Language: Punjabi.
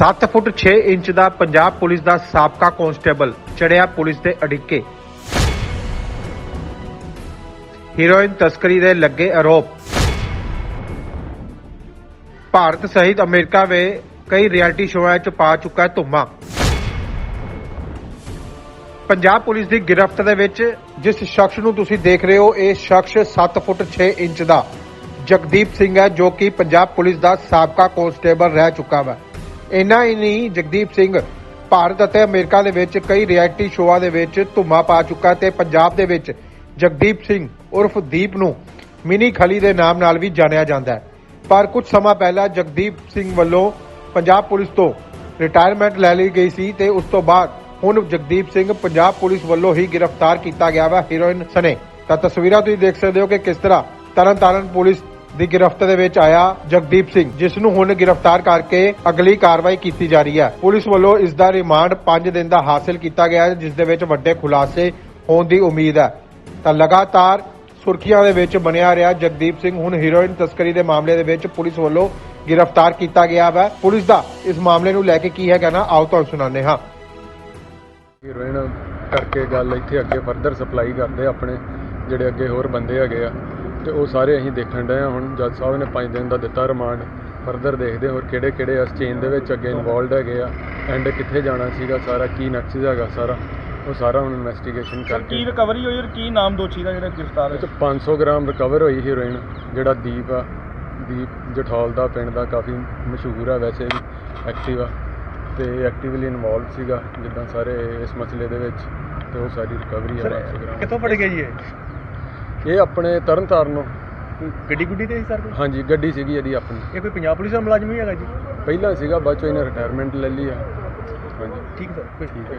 7 ਫੁੱਟ 6 ਇੰਚ ਦਾ ਪੰਜਾਬ ਪੁਲਿਸ ਦਾ ਸਾਬਕਾ ਕਾਂਸਟੇਬਲ ਚੜਿਆ ਪੁਲਿਸ ਦੇ ਅੜਿੱਕੇ। ਹੀਰੋਇਨ ਤਸਕਰੀ ਦੇ ਲੱਗੇ ਆਰੋਪ। ਭਾਰਤ ਸਹਿਤ ਅਮਰੀਕਾ ਵਿੱਚ ਕਈ ਰਿਐਲਿਟੀ ਸ਼ੋਆਂ 'ਚ ਪਾ ਚੁੱਕਾ ਹੈ ਧੁੰਮਾ। ਪੰਜਾਬ ਪੁਲਿਸ ਦੀ ਗਿਰਫਤ ਦੇ ਵਿੱਚ ਜਿਸ ਸ਼ਖਸ ਨੂੰ ਤੁਸੀਂ ਦੇਖ ਰਹੇ ਹੋ, ਇਹ ਸ਼ਖਸ 7 ਫੁੱਟ 6 ਇੰਚ ਦਾ ਜਗਦੀਪ ਸਿੰਘ ਹੈ, ਜੋ ਕਿ ਪੰਜਾਬ ਪੁਲਿਸ ਦਾ ਸਾਬਕਾ ਕਾਂਸਟੇਬਲ ਰਹਿ ਚੁੱਕਾ ਵਾ। ਇੰਨਾ ਹੀ ਨਹੀਂ, ਜਗਦੀਪ ਸਿੰਘ, ਭਾਰਤ ਅਤੇ ਅਮਰੀਕਾ ਦੇ ਵਿੱਚ ਕਈ ਰਿਐਲਿਟੀ ਸ਼ੋਆਂ ਦੇ ਵਿੱਚ ਧੁੰਮਾ ਪਾ ਚੁੱਕਾ ਤੇ ਪੰਜਾਬ ਦੇ ਵਿੱਚ ਜਗਦੀਪ ਸਿੰਘ ਉਰਫ ਦੀਪ ਨੂੰ ਮਿਨੀ ਖਲੀ ਦੇ ਨਾਮ ਨਾਲ ਵੀ ਜਾਣਿਆ ਜਾਂਦਾ ਹੈ। ਪਰ ਕੁਝ ਸਮਾਂ ਪਹਿਲਾਂ ਜਗਦੀਪ ਸਿੰਘ ਵੱਲੋਂ ਪੰਜਾਬ ਪੁਲਿਸ ਤੋਂ ਰਿਟਾਇਰਮੈਂਟ ਲੈ ਲਈ ਗਈ ਸੀ ਤੇ ਉਸ ਤੋਂ ਬਾਅਦ ਹੁਣ ਜਗਦੀਪ ਸਿੰਘ ਪੰਜਾਬ ਪੁਲਿਸ ਵੱਲੋਂ ਹੀ ਗ੍ਰਿਫਤਾਰ ਕੀਤਾ ਗਿਆ ਵਾ, ਹੀਰੋਇਨ ਸਨੇ ਤਾਂ ਤਸਵੀਰਾਂ ਤੁਸੀਂ ਦੇਖ ਸਕਦੇ ਹੋ ਕਿ ਕਿਸ ਤਰ੍ਹਾਂ ਤਰਨਤਾਰਨ ਪੁਲਿਸ ਦੀ ਗ੍ਰਿਫਤ ਦੇ ਵਿੱਚ ਆਇਆ ਜਗਦੀਪ ਸਿੰਘ, ਜਿਸ ਨੂੰ ਹੁਣ ਗ੍ਰਿਫਤਾਰ ਕਰਕੇ ਅਗਲੀ ਕਾਰਵਾਈ ਕੀਤੀ ਜਾ ਰਹੀ ਹੈ। ਪੁਲਿਸ ਵੱਲੋਂ ਇਸ ਦਾ ਰਿਮਾਂਡ 5 ਦਿਨ ਦਾ ਹਾਸਲ ਕੀਤਾ ਗਿਆ ਹੈ, ਜਿਸ ਦੇ ਵਿੱਚ ਵੱਡੇ ਖੁਲਾਸੇ ਹੋਣ ਦੀ ਉਮੀਦ ਹੈ। ਤਾਂ ਲਗਾਤਾਰ ਸੁਰਖੀਆਂ ਦੇ ਵਿੱਚ ਬਣਿਆ ਰਿਹਾ ਜਗਦੀਪ ਸਿੰਘ, ਹੁਣ ਹੀਰੋਇਨ ਤਸਕਰੀ ਦੇ ਮਾਮਲੇ ਦੇ ਵਿੱਚ ਪੁਲਿਸ ਵੱਲੋਂ ਗ੍ਰਿਫਤਾਰ ਕੀਤਾ ਗਿਆ ਹੈ ਪੁਲਿਸ ਦਾ ਇਸ ਮਾਮਲੇ ਨੂੰ ਲੈ ਕੇ ਕੀ ਹੈ ਕਹਿਣਾ ਆਓ ਤੁਹਾਨੂੰ ਸੁਣਾਉਂਦੇ ਹਾਂ। ਹੀਰੋਇਨ ਕਰਕੇ ਗੱਲ ਇੱਥੇ ਅੱਗੇ ਫਰਦਰ ਸਪਲਾਈ ਕਰਦੇ ਆਪਣੇ, ਜਿਹੜੇ ਅੱਗੇ ਹੋਰ ਬੰਦੇ ਹੈਗੇ ਆ। ਤੇ ਉਹ ਸਾਰੇ ਅਸੀਂ ਦੇਖਣ ਡਏ ਆ ਹੁਣ। ਜੱਜ ਸਾਹਿਬ ਨੇ 5 ਦਿਨ ਦਾ ਦਿੱਤਾ ਰਿਮਾਂਡ ਫਰਦਰ ਦੇਖਦੇ ਹੋਰ ਕਿਹੜੇ ਕਿਹੜੇ ਇਸ ਚੇਨ ਦੇ ਵਿੱਚ ਅੱਗੇ ਇਨਵੋਲਡ ਹੈਗੇ ਆ ਐਂਡ ਕਿੱਥੇ ਜਾਣਾ ਸੀਗਾ ਸਾਰਾ ਕੀ ਨਕਸ਼ਾ ਹੈਗਾ ਸਾਰਾ। ਉਹ ਸਾਰਾ ਹੁਣ ਇਨਵੈਸਟੀਗੇਸ਼ਨ ਸਰ ਕੀ ਕਰਕੇ ਰਿਕਵਰੀ ਹੋਈ ਔਰ ਕੀ ਨਾਮ ਦੋਸ਼ੀ ਦਾ ਜਿਹੜਾ ਗ੍ਰਿਫਤਾਰ ਹੈ 'ਚ 500 ਗ੍ਰਾਮ ਰਿਕਵਰ ਹੋਈ ਹੀਰੋਇਨ ਜਿਹੜਾ ਦੀਪ ਆ। ਦੀਪ ਜਠੌਲ ਦਾ ਪਿੰਡ ਦਾ ਕਾਫੀ ਮਸ਼ਹੂਰ ਆ ਵੈਸੇ ਵੀ ਐਕਟਿਵ ਆ। ਤੇ ਐਕਟਿਵਲੀ ਇਨਵੋਲਵ ਸੀਗਾ ਜਿੱਦਾਂ ਸਾਰੇ ਇਸ ਮਸਲੇ ਦੇ ਵਿੱਚ। ਤੇ ਉਹ ਸਾਰੀ ਰਿਕਵਰੀ ਆ 500 ਗ੍ਰਾਮ। ਕਿੱਥੋਂ ਫੜ ਗਿਆ ਜੀ ਇਹ? ਇਹ ਆਪਣੇ ਤਰਨ ਤਾਰਨੋਂ ਗੱਡੀ ਗੁੱਡੀ ਤੇ ਸੀ ਸਰ ਕੋਈ? ਹਾਂਜੀ ਗੱਡੀ ਸੀਗੀ ਇਹਦੀ ਆਪਣੀ। ਇਹ ਕੋਈ ਪੰਜਾਬ ਪੁਲਿਸ ਦਾ ਮੁਲਾਜ਼ਮ ਹੀ ਹੈਗਾ ਜੀ? ਪਹਿਲਾਂ ਸੀਗਾ ਬਾਅਦ ਚੋਂ ਇਹਨੇ ਰਿਟਾਇਰਮੈਂਟ ਲੈ ਲਈ ਆ। ਹਾਂਜੀ। ਠੀਕ ਸਰ ਕੋਈ ਠੀਕ ਹੈ